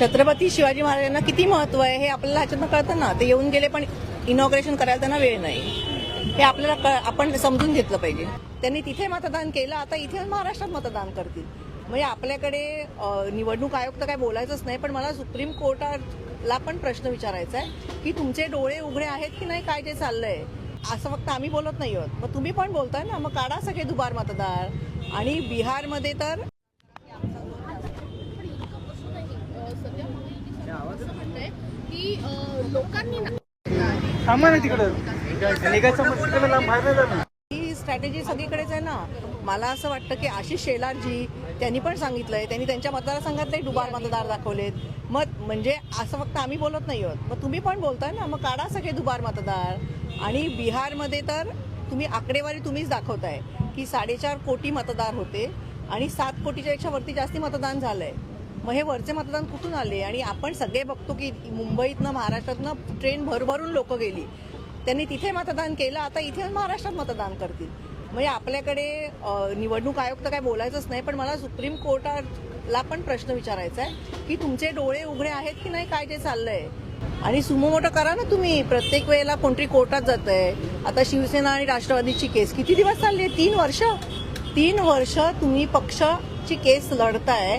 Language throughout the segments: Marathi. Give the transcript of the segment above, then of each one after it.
छत्रपती शिवाजी महाराजांना किती महत्त्व आहे हे आपल्याला ह्याच्यातनं कळतं ना. ते येऊन गेले पण इनॉग्रेशन करायला त्यांना वेळ नाही. हे आपल्याला आपण समजून घेतलं पाहिजे. त्यांनी तिथे मतदान केलं आता इथे महाराष्ट्रात मतदान करतील. म्हणजे आपल्याकडे निवडणूक आयोग तर काय बोलायचंच नाही पण मला सुप्रीम कोर्टाला पण प्रश्न विचारायचा आहे की तुमचे डोळे उघडे आहेत की नाही काय जे चाललंय? असं फक्त आम्ही बोलत नाही आहोत. मग तुम्ही पण बोलताय ना मग काढा सगळे दुबार मतदार. आणि बिहारमध्ये तर सध्या महायुतीचं असं म्हणतंय की अं, लोकांनी ना थांबा ना तिकडं. निघायचं मग तिकडं लांब बाहेर नाही जाणार. ही स्ट्रॅटेजी सगळीकडेच आहे ना. मला असं वाटतं की आशिष शेलारजी त्यांनी पण सांगितलंय. त्यांनी त्यांच्या मतदारसंघातले डुबार मतदार दाखवलेत. मग म्हणजे असं फक्त आम्ही बोलत नाही आहोत. मग तुम्ही पण बोलताय ना. मग काढा सगळे दुबार मतदार. आणि बिहारमध्ये तर तुम्ही आकडेवारी तुम्हीच दाखवताय की साडेचार कोटी मतदार होते आणि सात कोटीच्या पेक्षा वरती जास्ती मतदान झालंय. मग हे वरचे मतदान कुठून आले? आणि आपण सगळे बघतो की मुंबईतनं महाराष्ट्रातनं ट्रेन भरभरून लोक गेली. त्यांनी तिथे मतदान केलं आता इथे महाराष्ट्रात मतदान करतील. म्हणजे आपल्याकडे निवडणूक आयोग तर काय बोलायचंच नाही पण मला सुप्रीम कोर्टाला पण प्रश्न विचारायचा आहे की तुमचे डोळे उघडे आहेत की नाही? काय जे चाललंय? आणि सुमो मोठं करा ना तुम्ही. प्रत्येक वेळेला कोणतरी कोर्टात जात आहे आता शिवसेना आणि राष्ट्रवादीची केस किती दिवस चालली आहे? तीन वर्ष? तीन वर्ष तुम्ही पक्षाची केस लढताय.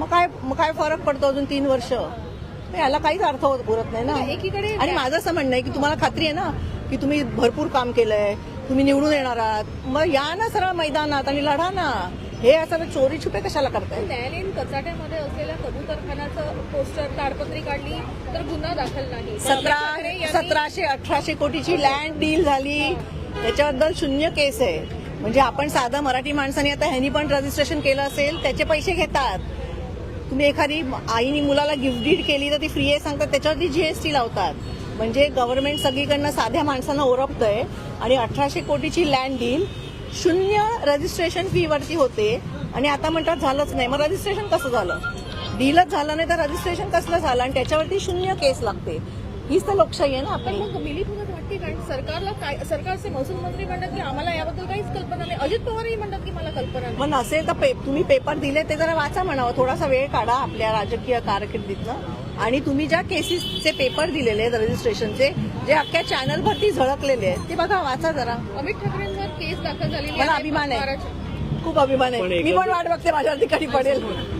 मग काय मग काय फरक पडतो अजून तीन वर्ष? याला काहीच अर्थ होत- उरत नाही ना. एकीकडे आणि माझं असं म्हणणं आहे की तुम्हाला खात्री आहे ना की तुम्ही भरपूर काम केलंय तुम्ही निवडून येणार आहात मग या ना सरळ मैदानात आणि लढा ना. हे असं चोरी छुपे कशाला करताय? न्यायालयीन कचाट्यामध्ये असलेल्या कबूतरखानाचं पोस्टर ताडपत्री काढली तर गुन्हा दाखल नाही. सतरा सतराशे अठराशे कोटीची लँड डील झाली. त्याच्याबद्दल शून्य केस आहे. म्हणजे आपण साधं मराठी माणसाने आता ह्यांनी पण रजिस्ट्रेशन केलं असेल त्याचे पैसे घेतात. तुम्ही एखादी आईनी मुलाला गिफ्ट डीड केली तर ती फ्री आहे सांगतात त्याच्यावरती जीएसटी लावतात. म्हणजे गव्हर्नमेंट सगळीकडनं साध्या माणसांना ओरपतंय आणि अठराशे कोटीची लँड डील शून्य रजिस्ट्रेशन फी वरती होते. आणि आता म्हणतात झालंच नाही. मग रजिस्ट्रेशन कसं झालं? डीलच झालं नाही तर रजिस्ट्रेशन कसलं झालं? आणि त्याच्यावरती शून्य केस लागते. हीच तर लोकशाही आहे ना आपण सरकारला काय सरकारचे महसूल मंत्री म्हणतात की आम्हाला याबद्दल काहीच कल्पना नाही. अजित पवारही म्हणतात की मला कल्पना नाही. मग नसेल तर पे, तुम्ही पेपर दिले ते जरा वाचा म्हणावं. थोडासा वेळ काढा आपल्या राजकीय कारकिर्दीतनं. आणि तुम्ही ज्या केसेसचे पेपर दिलेले आहेत रजिस्ट्रेशनचे जे अख्ख्या चॅनल भरती झळकलेले आहेत ते बघा वाचा जरा. अमित ठाकरेंवर केस दाखल झालेली मला. अभिमान आहे. महाराष्ट्र- खूप अभिमान आहे. पण मी पण वाट बघते माझ्यावर ठिकाणी पडेल.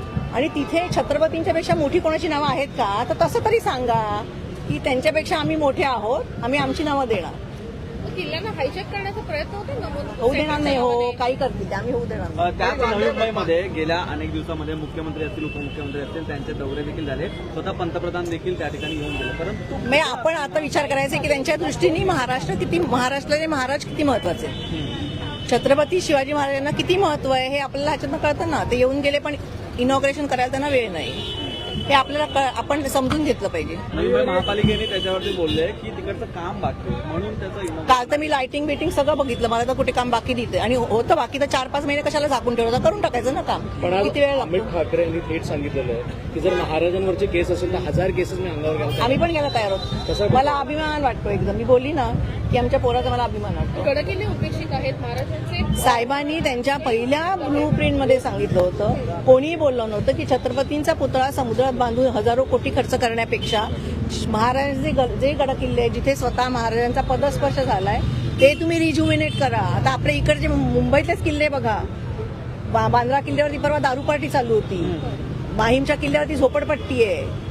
आणि तिथे छत्रपतींच्या पेक्षा मोठी कोणाची नावं आहेत का? तर तसं तरी सांगा की त्यांच्यापेक्षा आम्ही मोठे आहोत आम्ही आमची नावं देणार. मग किल्ल्यांना हायजॅक करण्याचा प्रयत्न होतो होऊ देणार नाही हो काही करतील आम्ही होऊ देणार त्याच नवी मुंबईमध्ये गेल्या अनेक दिवसामध्ये मुख्यमंत्री असतील उपमुख्यमंत्री असतील त्यांचे दौरे देखील झाले. स्वतः पंतप्रधान देखील त्या ठिकाणी येऊन गेले. परंतु म्हणजे आपण आता विचार करायचा की त्यांच्या दृष्टीने महाराष्ट्र किती महाराष्ट्राचे महाराज किती महत्त्वाचे आहेत. छत्रपती शिवाजी महाराजांना किती महत्त्व आहे हे आपल्याला ह्याच्यातनं कळतं ना? ते येऊन गेले पण इनॉग्रेशन करायला त्यांना वेळ नाही. हे आपल्याला आपण समजून घेतलं पाहिजे. महापालिकेने त्याच्यावरती बोलले की तिकडचं काम बाकी. म्हणून त्याचं काल तर मी लाइटिंग बिटिंग सगळं बघितलं मला तर कुठे काम बाकी दिसते आणि होतं बाकी तर चार पाच महिने कशाला झाकून ठेवलं? करून टाकायचं ना काम. किती वेळ अमित ठाकरे यांनी थेट सांगितलेलं आहे की जर महाराजांवरचे केस असेल तर हजार केसेस मी अंगावर घालतो आम्ही पण गेला तयार होतो मला अभिमान वाटतो एकदम. मी बोलली ना की आमच्या पोराचा मला अभिमान वाटतो. गडकिल्ले उपेक्षित आहेत महाराजांचे. साहेबांनी त्यांच्या पहिल्या ब्लू प्रिंटमध्ये सांगितलं होतं. कोणीही बोललं नव्हतं की छत्रपतींचा पुतळा समुद्रात बांधून हजारो कोटी खर्च करण्यापेक्षा महाराजांचे जे गडकिल्ले जिथे स्वतः महाराजांचा पदस्पर्श झालाय ते तुम्ही रिज्युमिनेट करा. आता आपल्या इकडचे मुंबईतलेच किल्ले बघा. बांद्रा किल्ल्यावरती परवा दारू पार्टी चालू होती. माहीमच्या किल्ल्यावरती झोपडपट्टी आहे.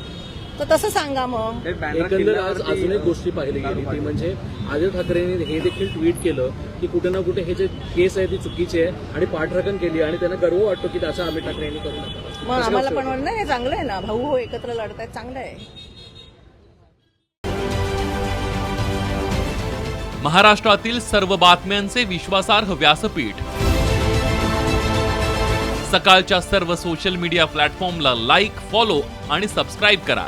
तर तसं सांगा मग. हे एकंदर आज अजून एक गोष्टी पाहिली गेली ती म्हणजे आदित्य ठाकरेंनी हे देखील ट्विट केलं की कुठे ना कुठे हे जे केस आहे ती चुकीची आहे आणि पाठराखण केली आणि त्यांना गर्व वाटतो की त्याचा अमित ठाकरे यांनी करू नका. मग आम्हाला पण वाटलं, नाही चांगलं आहे ना? भाऊ हो एकत्र लढतायत चांगलं आहे. महाराष्ट्रातील सर्व बातम्यांचे विश्वासार्ह व्यासपीठ. सकाळच्या सर्व सोशल मीडिया प्लॅटफॉर्मला लाईक फॉलो आणि सबस्क्राईब करा.